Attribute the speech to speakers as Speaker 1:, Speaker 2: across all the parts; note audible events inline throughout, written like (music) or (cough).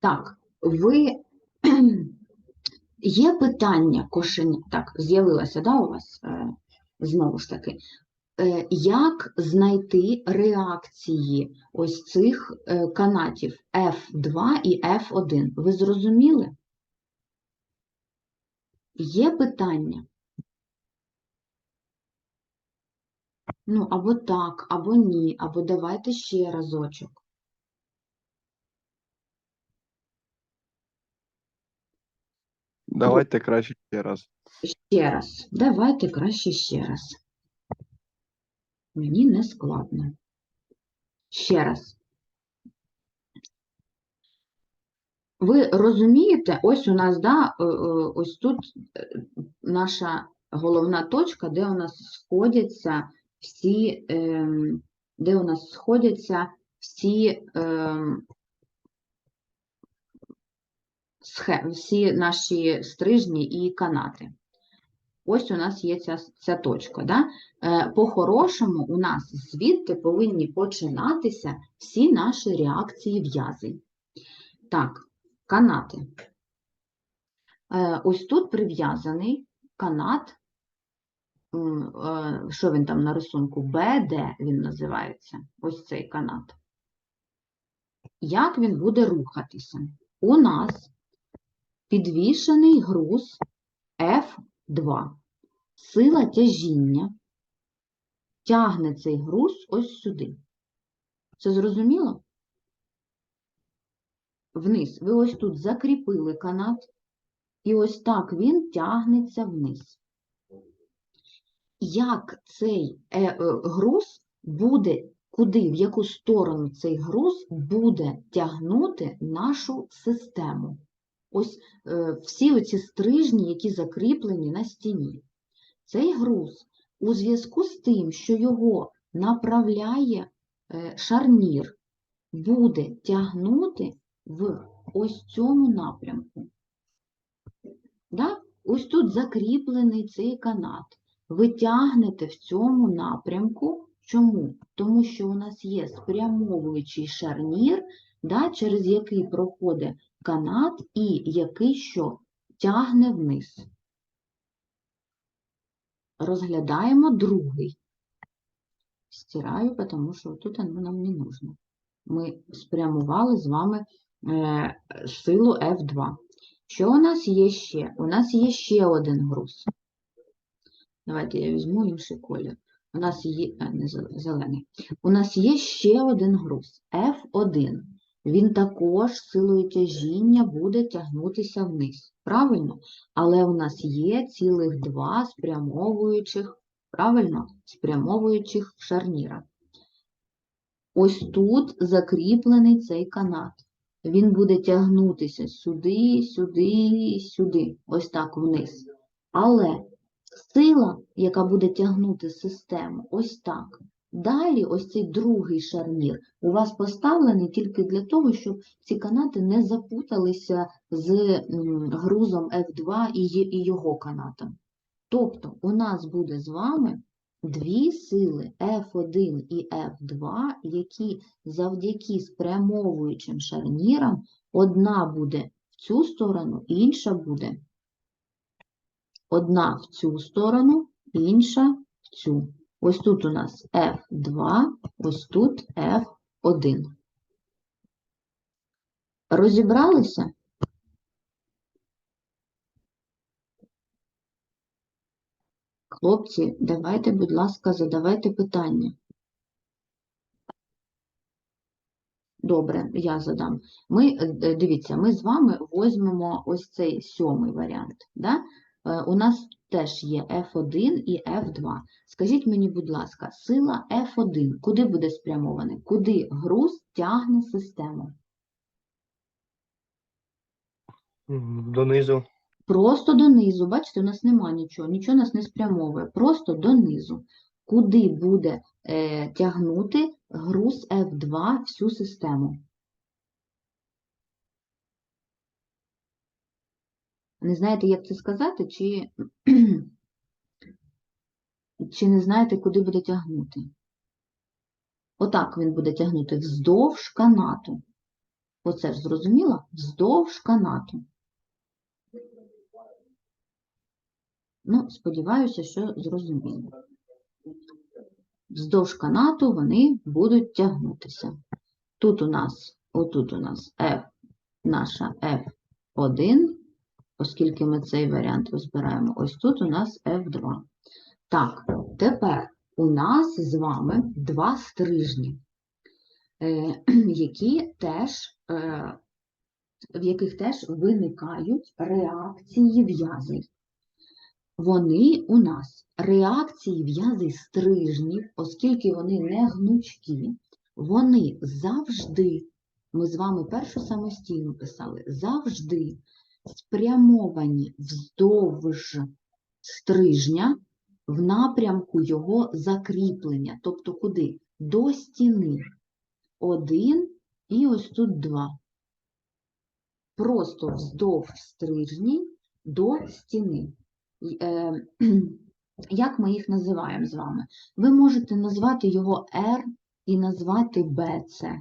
Speaker 1: Так, ви (clears throat) є питання кошеня? Так, з'явилося, да, у вас е, знову ж таки. Е, Як знайти реакції ось цих е, канатів F2 і F1? Ви зрозуміли? Є питання? Ну, або так, або ні, або давайте ще разочок.
Speaker 2: Давайте краще ще раз.
Speaker 1: Ще раз. Давайте краще ще раз. Мені не складно. Ще раз. Ви розумієте, ось у нас, да, е, е, ось тут е, наша головна точка, де у нас сходяться всі, ем, де у нас сходяться всі, ем, всі наші стрижні і канати. Ось у нас є ця, ця точка. Да? Е, По-хорошому, у нас звідти повинні починатися всі наші реакції в'язень. Так, канати. Е, Ось тут прив'язаний канат, що він там на рисунку? БД він називається. Ось цей канат. Як він буде рухатися? У нас підвішений груз F2. Сила тяжіння тягне цей груз ось сюди. Це зрозуміло? Вниз. Ви ось тут закріпили канат, і ось так він тягнеться вниз. Як цей е, е, груз буде, куди, в яку сторону цей груз буде тягнути нашу систему? Ось е, всі оці стрижні, які закріплені на стіні. Цей груз у зв'язку з тим, що його направляє шарнір, буде тягнути в ось цьому напрямку. Да? Ось тут закріплений цей канат. Ви тягнете в цьому напрямку. Чому? Тому що у нас є спрямовуючий шарнір, да, через який проходить канат і який що тягне вниз. Розглядаємо другий. Стираю, тому що тут воно нам не нужно. Ми спрямували з вами е, силу F2. Що у нас є ще? У нас є ще один груз. Давайте я візьму інший колір. У нас є, не зелений. У нас є ще один груз F1. Він також силою тяжіння буде тягнутися вниз. Правильно? Але у нас є цілих два спрямовуючих, правильно, спрямовуючих шарніра. Ось тут закріплений цей канат. Він буде тягнутися сюди, сюди, сюди, ось так вниз. Але сила, яка буде тягнути систему, ось так. Далі ось цей другий шарнір у вас поставлений тільки для того, щоб ці канати не запуталися з грузом F2 і його канатом. Тобто у нас буде з вами дві сили F1 і F2, які завдяки спрямовуючим шарнірам одна буде в цю сторону, інша буде одна в цю сторону, інша в цю. Ось тут у нас F2, ось тут F1. Розібралися? Хлопці, давайте, будь ласка, задавайте питання. Добре, я задам. Ми, е, дивіться, ми з вами візьмемо ось цей сьомий варіант. Да? Е, У нас теж є F1 і F2. Скажіть мені, будь ласка, сила F1 куди буде спрямований? Куди груз тягне систему?
Speaker 2: Донизу.
Speaker 1: Просто донизу. Бачите, у нас нема нічого, нічого нас не спрямовує, просто донизу. Куди буде е, тягнути груз F2 всю систему? Не знаєте, як це сказати, чи (clears throat) Чи не знаєте, куди буде тягнути? Отак він буде тягнути вздовж канату. Оце ж зрозуміло? Вздовж канату. Ну, сподіваюся, що зрозуміло. Вздовж канату вони будуть тягнутися. Тут у нас, отут у нас F, наша F1, оскільки ми цей варіант розбираємо, ось тут у нас F2. Так, тепер у нас з вами два стрижні, е, (clears throat) які теж, е, в яких теж виникають реакції в'язей. Вони у нас реакції в'язей стрижнів, оскільки вони не гнучкі, вони завжди, ми з вами першу самостійно писали, завжди спрямовані вздовж стрижня в напрямку його закріплення. Тобто куди? До стіни. Один і ось тут два. Просто вздовж стрижні до стіни. Е, (clears throat) Як ми їх називаємо з вами? Ви можете назвати його R і назвати BC.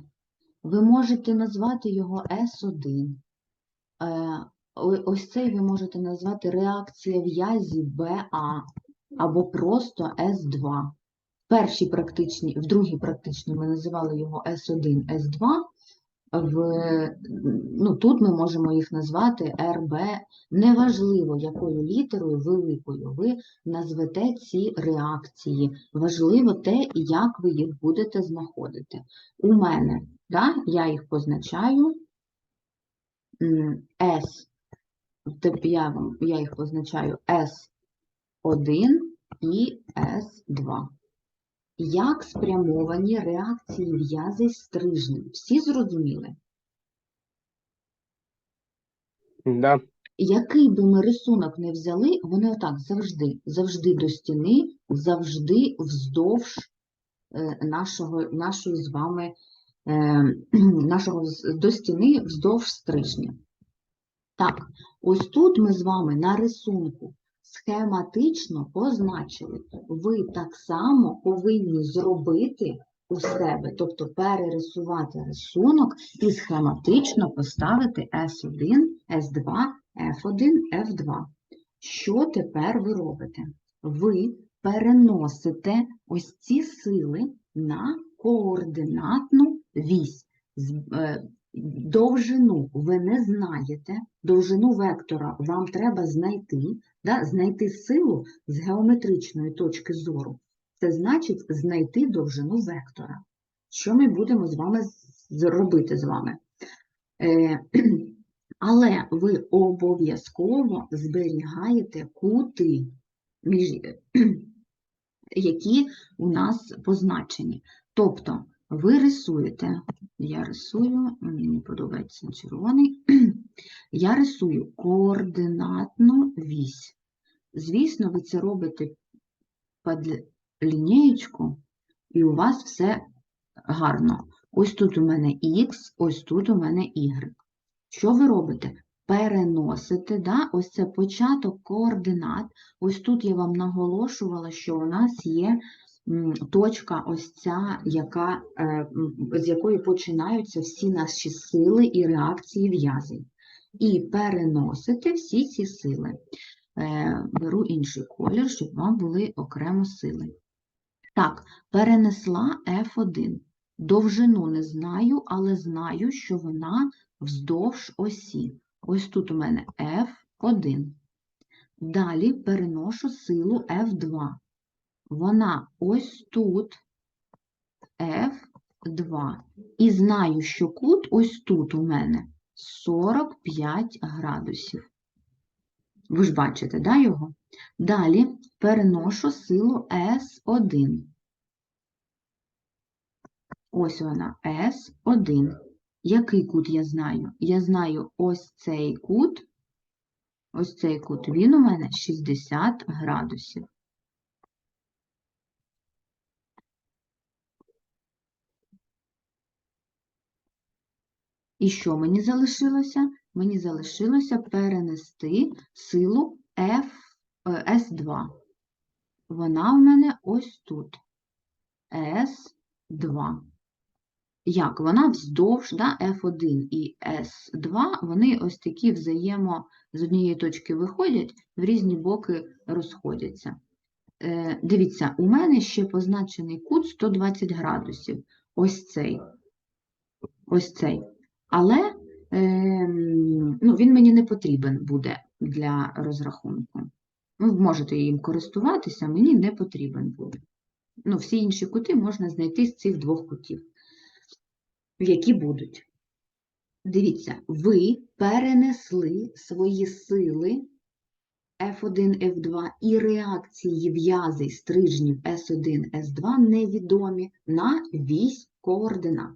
Speaker 1: Ви можете назвати його S1. Ось цей ви можете назвати реакція в'язі BA або просто S2. Перші практичні, в другій практичній ми називали його S1, S2. В, ну, тут ми можемо їх назвати RB. Неважливо, якою літерою великою ви назвете ці реакції. Важливо те, як ви їх будете знаходити. У мене, да, я їх позначаю S, тобто я, вам- я їх позначаю S1 і S2. Як спрямовані реакції в'язей стрижнів? Всі зрозуміли?
Speaker 2: Да.
Speaker 1: Який би ми рисунок не взяли, вони отак завжди, завжди до стіни, завжди вздовж е, нашого, нашої з вами, е, (clears throat) нашого до стіни вздовж стрижня. Так, ось тут ми з вами на рисунку схематично позначили. Ви так само повинні зробити у себе, тобто перерисувати рисунок і схематично поставити S1, S2, F1, F2. Що тепер ви робите? Ви переносите ось ці сили на координатну вісь. Довжину ви не знаєте, довжину вектора вам треба знайти, да? знайти силу з геометричної точки зору. Це значить знайти довжину вектора. Що ми будемо з вами робити з вами? Е, (clears throat) але ви обов'язково зберігаєте кути, між, (clears throat) які у нас позначені. Тобто ви рисуєте, я рисую, мені подобається червоний, (clears throat) я рисую координатну вісь. Звісно, ви це робите під лінієчку, і у вас все гарно. Ось тут у мене Х, ось тут у мене Y. Що ви робите? Переносите, да? ось це початок координат. Ось тут я вам наголошувала, що у нас є точка ось ця, яка, е, з якої починаються всі наші сили і реакції в'язень. І переносите всі ці сили. Е, Беру інший колір, щоб вам були окремо сили. Так, перенесла F1. Довжину не знаю, але знаю, що вона вздовж осі. Ось тут у мене F1. Далі переношу силу F2. Вона ось тут F2. І знаю, що кут ось тут у мене 45 градусів. Ви ж бачите, да, його? Далі переношу силу S1. Ось вона, S1. Який кут я знаю? Я знаю ось цей кут. Ось цей кут, він у мене 60 градусів. І що мені залишилося? Мені залишилося перенести силу F, е, S2. вона в мене ось тут. С2. Як? Вона вздовж, да, F1 і S2, вони ось такі взаємо з однієї точки виходять, в різні боки розходяться. Е, дивіться, у мене ще позначений кут 120 градусів. Ось цей. Ось цей. Але ем, ну, він мені не потрібен буде для розрахунку. Ви можете їм користуватися, мені не потрібен буде. Ну, всі інші кути можна знайти з цих двох кутів, які будуть. Дивіться, ви перенесли свої сили F1, F2 і реакції в'язей стрижнів S1, S2 невідомі на вісь координат.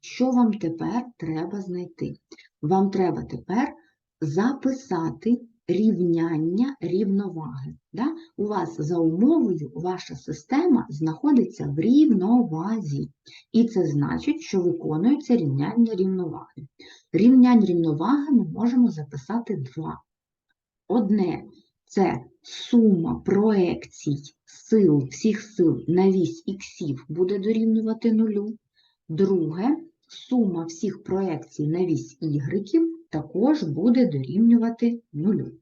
Speaker 1: Що вам тепер треба знайти? Вам треба тепер записати рівняння рівноваги. Да? У вас за умовою ваша система знаходиться в рівновазі. І це значить, що виконується рівняння рівноваги. Рівнянь рівноваги ми можемо записати два. Одне це сума проекцій сил, всіх сил на вісь іксів буде дорівнювати нулю. Друге, сума всіх проекцій на вісь ігреків також буде дорівнювати нулю.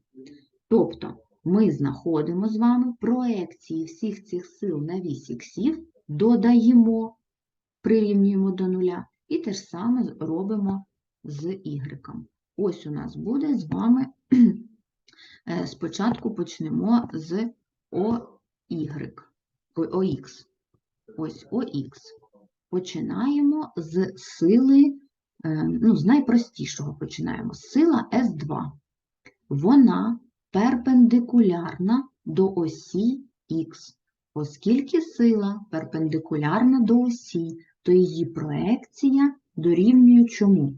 Speaker 1: Тобто ми знаходимо з вами проекції всіх цих сил на вісь іксів, додаємо, прирівнюємо до нуля, і те ж саме робимо з ігреком. Ось у нас буде з вами Спочатку почнемо з OY, OX. Ось OX. Починаємо з сили, е, ну, з найпростішого починаємо. Сила S2. Вона перпендикулярна до осі Х. Оскільки сила перпендикулярна до осі, то її проекція дорівнює чому?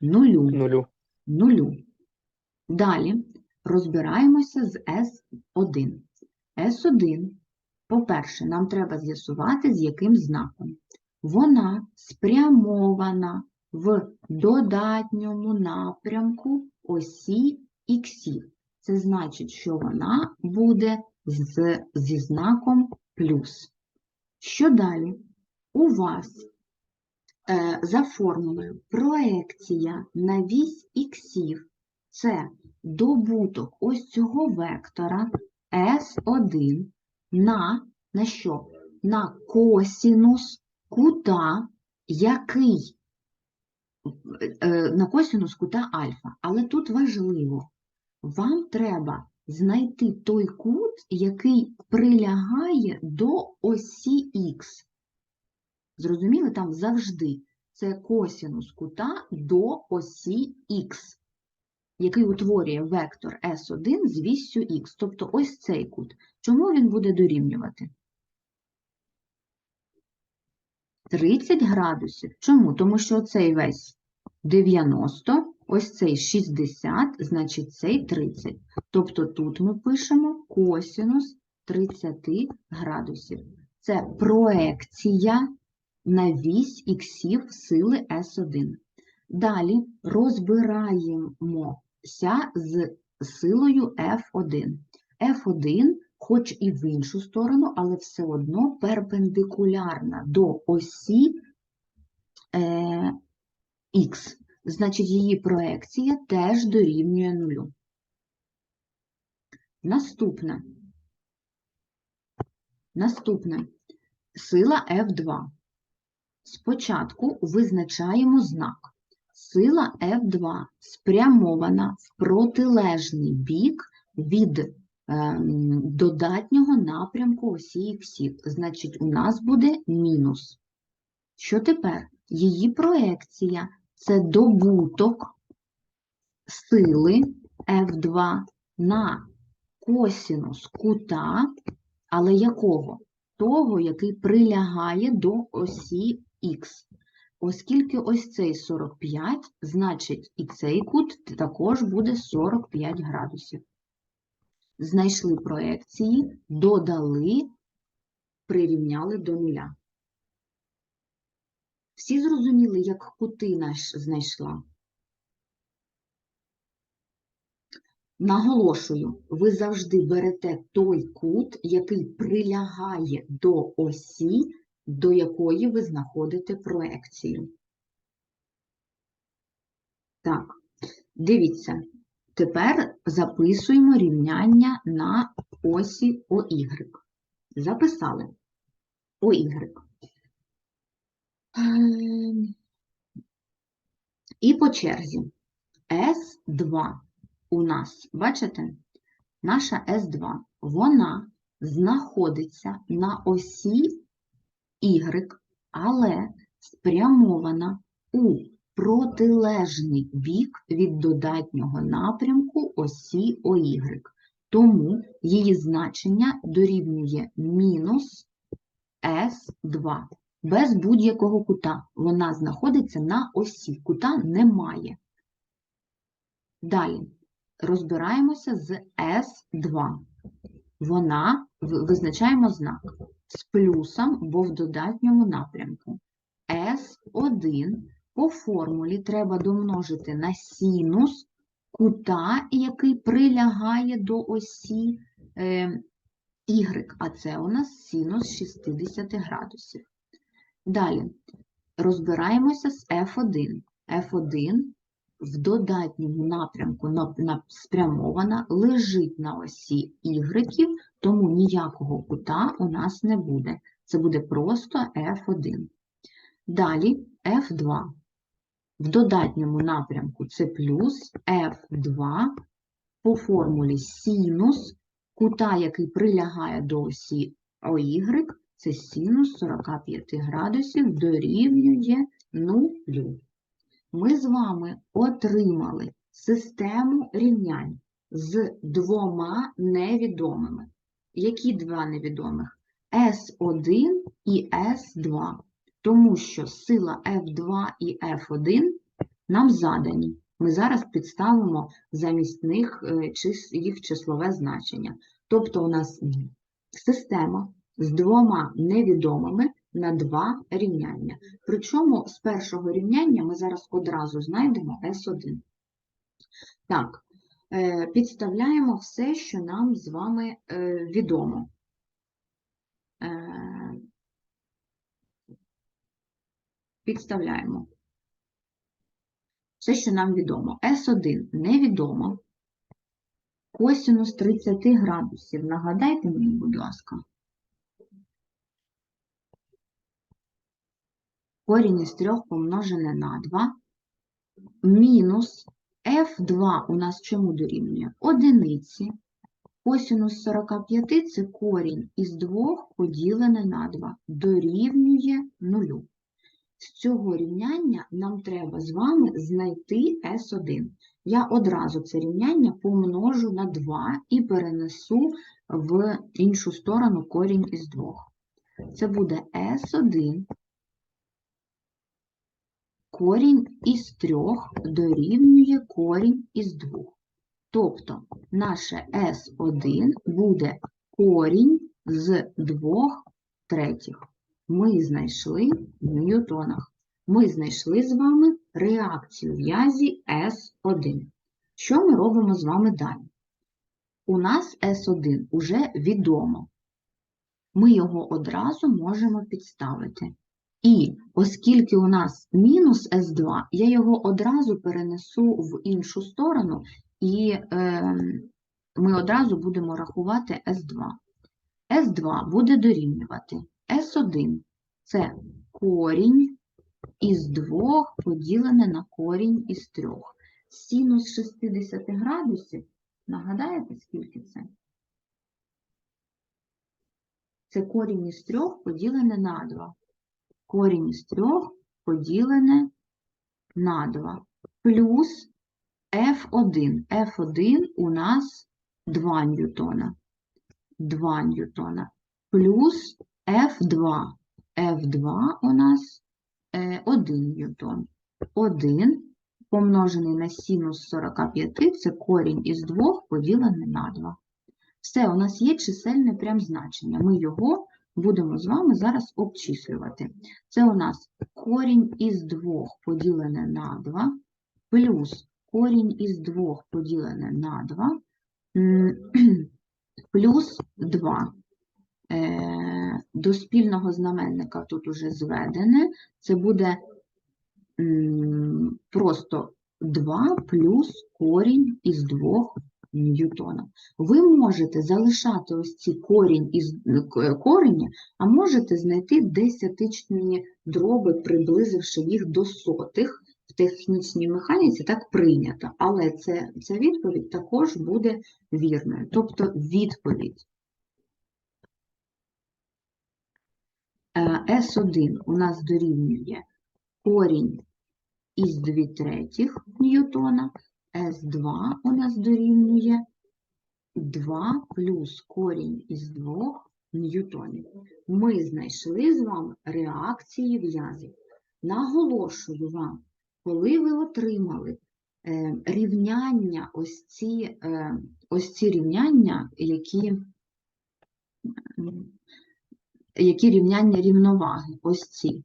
Speaker 1: Нулю
Speaker 2: Нулю.
Speaker 1: нулю. Далі розбираємося з S1. S1, по-перше, нам треба з'ясувати, з яким знаком. Вона спрямована в додатньому напрямку осі іксів. Це значить, що вона буде з, зі знаком плюс. Що далі? У вас е, за формулою проекція на вісь іксів це добуток ось цього вектора S1 на, на що? На косінус кута, який е, на косінус кута альфа. Але тут важливо, вам треба знайти той кут, який прилягає до осі Х. Зрозуміли, там завжди це косінус кута до осі Х який утворює вектор S1 з віссю Х, тобто ось цей кут. Чому він буде дорівнювати? 30 градусів. Чому? Тому що цей весь 90, ось цей 60, значить цей 30. Тобто тут ми пишемо косінус 30 градусів. Це проекція на вісь іксів сили S1. Далі розбираємося з силою F1. F1, хоч і в іншу сторону, але все одно перпендикулярна до осі е, Х. Значить, її проекція теж дорівнює нулю. Наступне. Наступне. Сила F2. Спочатку визначаємо знак. Сила F2 спрямована в протилежний бік від ем, додатнього напрямку осі іксів. Значить, у нас буде мінус. Що тепер? Її проекція це добуток сили F2 на косінус кута, але якого? Того, який прилягає до осі Х. Оскільки ось цей 45, значить і цей кут також буде 45 градусів. Знайшли проекції, додали, прирівняли до нуля. Всі зрозуміли, як кути наш знайшла? Наголошую, ви завжди берете той кут, який прилягає до осі, до якої ви знаходите проекцію. Так, дивіться. Тепер записуємо рівняння на осі ОY. Записали ОY. Ем, І по черзі. С2 у нас, бачите, наша С2, вона знаходиться на осі Y, але спрямована у протилежний бік від додатнього напрямку осі ОY. Тому її значення дорівнює мінус С2 без будь-якого кута. Вона знаходиться на осі, кута немає. Далі розбираємося з С2. Вона, визначаємо знак з плюсом, бо в додатньому напрямку. С1 по формулі треба домножити на синус кута, який прилягає до осі е, Y, а це у нас синус 60 градусів. Далі розбираємося з F1. F1 в додатньому напрямку на, на, спрямована, лежить на осі Y, тому ніякого кута у нас не буде. Це буде просто F1. Далі F2. В додатньому напрямку це плюс F2 по формулі синус кута, який прилягає до осі OY, це синус 45 градусів дорівнює 0. Ми з вами отримали систему рівнянь з двома невідомими. Які два невідомих? S1 і S2 тому що сила F2 і F1 нам задані. Ми зараз підставимо замість них е, їх числове значення. Тобто у нас система з двома невідомими на два рівняння. Причому з першого рівняння ми зараз одразу знайдемо S1. Так, е, підставляємо все, що нам з вами е, відомо. Е, підставляємо. Все, що нам відомо. С1 невідомо. Косінус 30 градусів. Нагадайте мені, будь ласка. Корінь із 3 помножене на 2. Мінус F2 у нас чому дорівнює? Одиниці. Косінус 45 – це корінь із 2 поділене на 2. Дорівнює 0. З цього рівняння нам треба з вами знайти S1. Я одразу це рівняння помножу на 2 і перенесу в іншу сторону корінь із 2. Це буде S1 корінь із 3 дорівнює корінь із 2. Тобто наше S1 буде корінь з 2 третіх ми знайшли в ньютонах. Ми знайшли з вами реакцію в'язі С1. Що ми робимо з вами далі? У нас С1 уже відомо. Ми його одразу можемо підставити. І оскільки у нас мінус С2, я його одразу перенесу в іншу сторону, і е, ми одразу будемо рахувати С2. С2 буде дорівнювати С1 це корінь із 2 поділене на корінь із 3. Синус 60 градусів, нагадаєте, скільки це? Це корінь із 3 поділене на 2. Корінь із 3 поділене на 2. Плюс F1. F1 у нас 2 ньютона. 2 ньютона. Плюс F2. F2 у нас е, 1 ньютон. 1 помножений на синус 45 – це корінь із 2 поділене на 2. Все, у нас є чисельне прям значення. Ми його будемо з вами зараз обчислювати. Це у нас корінь із 2 поділене на 2 плюс корінь із 2 поділене на 2 (clears throat) Плюс 2. Е, До спільного знаменника тут уже зведене. Це буде просто 2 плюс корінь із 2 ньютона. Ви можете залишати ось ці корінь із корені, а можете знайти десятичні дроби, приблизивши їх до сотих. В технічній механіці так прийнято, але це, ця відповідь також буде вірною. Тобто відповідь е, S1 у нас дорівнює корінь із 2 третіх ньютона, S2 у нас дорівнює 2 плюс корінь із 2 ньютонів. Ми знайшли з вами реакції в'язів. Наголошую вам, коли ви отримали е, рівняння, ось ці, е, ось ці рівняння, які, які рівняння рівноваги, ось ці,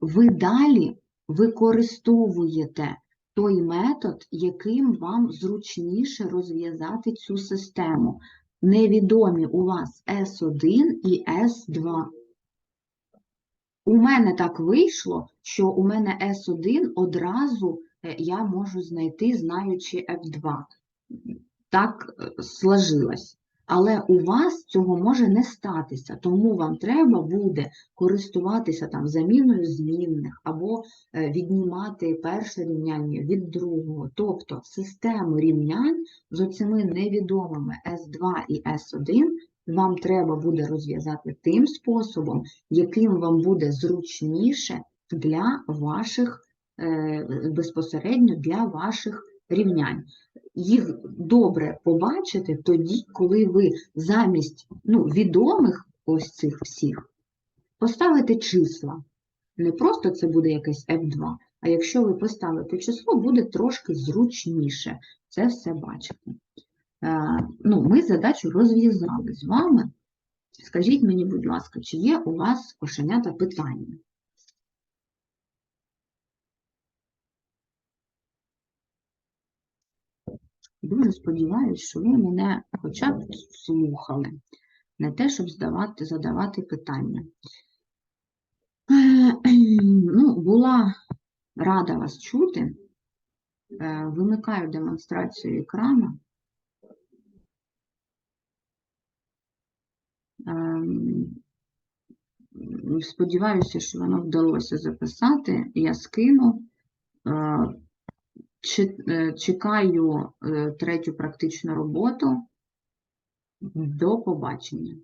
Speaker 1: ви далі використовуєте той метод, яким вам зручніше розв'язати цю систему. Невідомі у вас S1 і S2. У мене так вийшло, що у мене S1 одразу е, я можу знайти, знаючи F2. Так е, сложилось. Але у вас цього може не статися, тому вам треба буде користуватися там заміною змінних або е, віднімати перше рівняння від другого. Тобто систему рівнянь з оцими невідомими S2 і S1 вам треба буде розв'язати тим способом, яким вам буде зручніше для ваших, е, безпосередньо для ваших рівнянь. Їх добре побачити тоді, коли ви замість ну, відомих ось цих всіх поставите числа. Не просто це буде якесь F2, а якщо ви поставите число, буде трошки зручніше це все бачити. Е, Ну, ми задачу розв'язали з вами. Скажіть мені, будь ласка, чи є у вас кошенята питання? Дуже сподіваюся, що ви мене хоча б слухали. Не те, щоб здавати, задавати питання. Е, (clears throat) Ну, була рада вас чути. Е, Вимикаю демонстрацію екрану. Ем, Сподіваюся, що воно вдалося записати. Я скину. Е, Чекаю е, третю практичну роботу. До побачення.